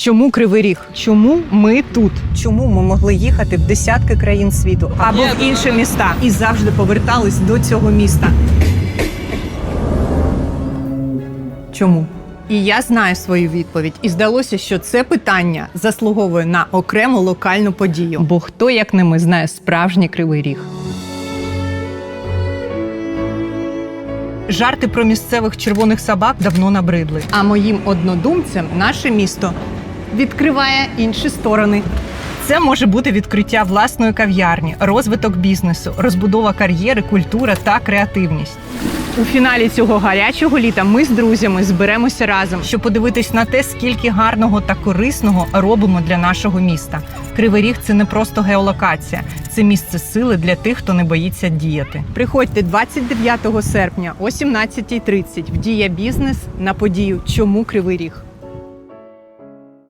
Чому Кривий Ріг? Чому ми тут? Чому ми могли їхати в десятки країн світу або в інші міста і завжди повертались до цього міста? Чому? І я знаю свою відповідь. І здалося, що це питання заслуговує на окрему локальну подію. Бо хто, як не ми, знає справжній кривий ріг. Жарти про місцевих червоних собак давно набридли. А моїм однодумцям наше місто відкриває інші сторони. Це може бути відкриття власної кав'ярні, розвиток бізнесу, розбудова кар'єри, культура та креативність. У фіналі цього гарячого літа ми з друзями зберемося разом, щоб подивитись на те, скільки гарного та корисного робимо для нашого міста. Кривий Ріг це не просто геолокація, це місце сили для тих, хто не боїться діяти. Приходьте 29 серпня о 17.30 в Дія Бізнес на подію Чому Кривий Ріг.